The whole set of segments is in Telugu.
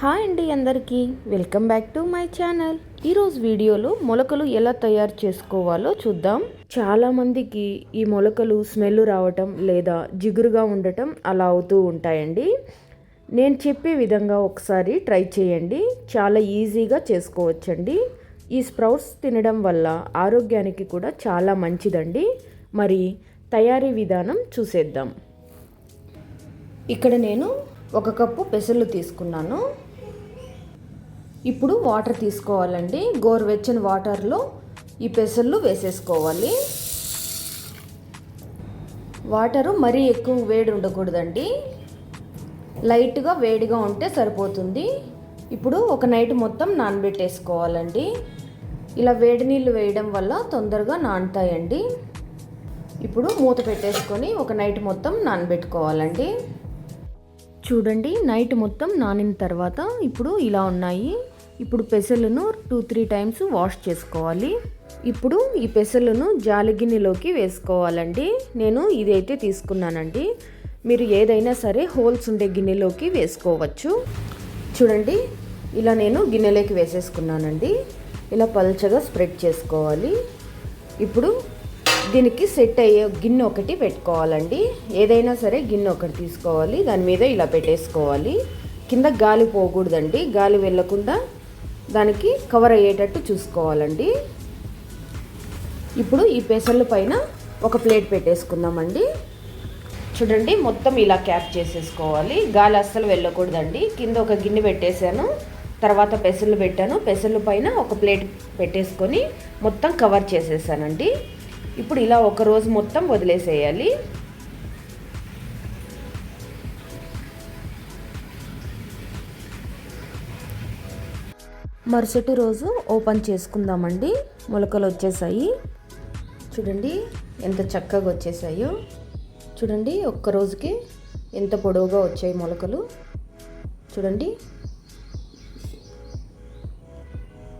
హాయ్ అండి అందరికీ. Welcome back to my channel. ఈరోజు వీడియోలో మొలకలు ఎలా తయారు చేసుకోవాలో చూద్దాం. చాలామందికి ఈ మొలకలు స్మెల్ రావటం లేదా జిగురుగా ఉండటం అలా అవుతూ ఉంటాయండి. నేను చెప్పే విధంగా ఒకసారి ట్రై చేయండి. చాలా ఈజీగా చేసుకోవచ్చండి. ఈ స్ప్రౌట్స్ తినడం వల్ల ఆరోగ్యానికి కూడా చాలా మంచిదండి. మరి తయారీ విధానం చూసేద్దాం. ఇక్కడ నేను ఒక కప్పు పెసలు తీసుకున్నాను. ఇప్పుడు వాటర్ తీసుకోవాలండి. గోరువెచ్చని వాటర్లో ఈ పెసర్లు వేసేసుకోవాలి. వాటరు మరీ ఎక్కువ వేడి ఉండకూడదండి. లైట్గా వేడిగా ఉంటే సరిపోతుంది. ఇప్పుడు ఒక నైట్ మొత్తం నానబెట్టేసుకోవాలండి. ఇలా వేడి నీళ్ళు వేయడం వల్ల తొందరగా నానుతాయండి. ఇప్పుడు మూత పెట్టేసుకొని ఒక నైట్ మొత్తం నానబెట్టుకోవాలండి. చూడండి నైట్ మొత్తం నానిన తర్వాత ఇప్పుడు ఇలా ఉన్నాయి. ఇప్పుడు పెసలను టూ త్రీ టైమ్స్ వాష్ చేసుకోవాలి. ఇప్పుడు ఈ పెసలను జాలి గిన్నెలోకి వేసుకోవాలండి. నేను ఇదైతే తీసుకున్నానండి. మీరు ఏదైనా సరే హోల్స్ ఉండే గిన్నెలోకి వేసుకోవచ్చు. చూడండి ఇలా నేను గిన్నెలోకి వేసేసుకున్నానండి. ఇలా పల్చగా స్ప్రెడ్ చేసుకోవాలి. ఇప్పుడు దీనికి సెట్ అయ్యే గిన్నె ఒకటి పెట్టుకోవాలండి. ఏదైనా సరే గిన్నె ఒకటి తీసుకోవాలి. దాని మీద ఇలా పెట్టేసుకోవాలి. కింద గాలి పోకూడదండి. గాలి వెళ్ళకుండా దానికి కవర్ అయ్యేటట్టు చూసుకోవాలండి. ఇప్పుడు ఈ పెసర్ల పైన ఒక ప్లేట్ పెట్టేసుకుందామండి. చూడండి మొత్తం ఇలా క్యాప్ చేసేసుకోవాలి. గాలి అస్సలు వెళ్ళకూడదండి. కింద ఒక గిన్నె పెట్టేశాను. తర్వాత పెసర్లు పెట్టాను. పెసర్లు పైన ఒక ప్లేట్ పెట్టేసుకొని మొత్తం కవర్ చేసేసానండి. ఇప్పుడు ఇలా ఒక రోజు మొత్తం వదిలేసేయాలి. మరుసటి రోజు ఓపెన్ చేసుకుందామండి. మొలకలు వచ్చేసాయి. చూడండి ఎంత చక్కగా వచ్చేసాయో. చూడండి ఒక్క రోజుకి ఎంత పొడవుగా వచ్చాయి మొలకలు. చూడండి.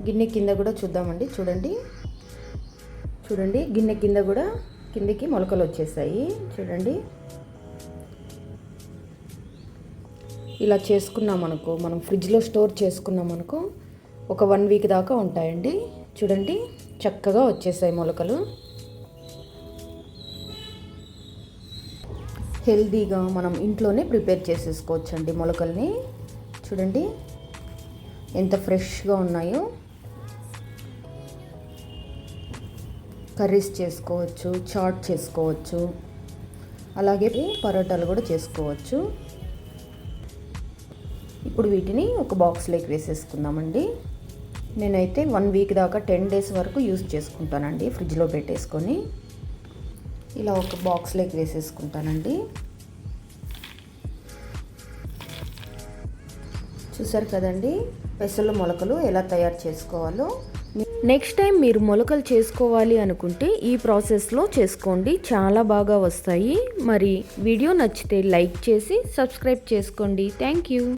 గిన్నె కింద కూడా చూద్దామండి. చూడండి. చూడండి గిన్నె కింద కూడా కిందకి మొలకలు వచ్చేసాయి. చూడండి. ఇలా చేసుకున్నాం అనుకో మనం ఫ్రిడ్జ్లో స్టోర్ చేసుకున్నాం అనుకో ఒక వన్ వీక్ దాకా ఉంటాయండి. చూడండి చక్కగా వచ్చేసాయి మొలకలు. హెల్దీగా మనం ఇంట్లోనే ప్రిపేర్ చేసేసుకోవచ్చండి మొలకల్ని. చూడండి ఎంత ఫ్రెష్గా ఉన్నాయో. కర్రీస్ చేసుకోవచ్చు చాట్ చేసుకోవచ్చు. అలాగే పరోటాలు కూడా చేసుకోవచ్చు. ఇప్పుడు వీటిని ఒక బాక్స్లోకి వేసేసుకుందామండి. నేనైతే వన్ వీక్ దాకా టెన్ డేస్ వరకు యూస్ చేసుకుంటానండి ఫ్రిడ్జ్లో పెట్టేసుకొని. ఇలా ఒక బాక్స్లోకి వేసేసుకుంటానండి. చూసారు కదండి పెసలు మొలకలు ఎలా తయారు చేసుకోవాలో. నెక్స్ట్ టైం మీరు మొలకలు చేసుకోవాలి అనుకుంటే ఈ ప్రాసెస్లో చేసుకోండి చాలా బాగా వస్తాయి. మరి వీడియో నచ్చితే లైక్ చేసి సబ్స్క్రైబ్ చేసుకోండి. Thank you.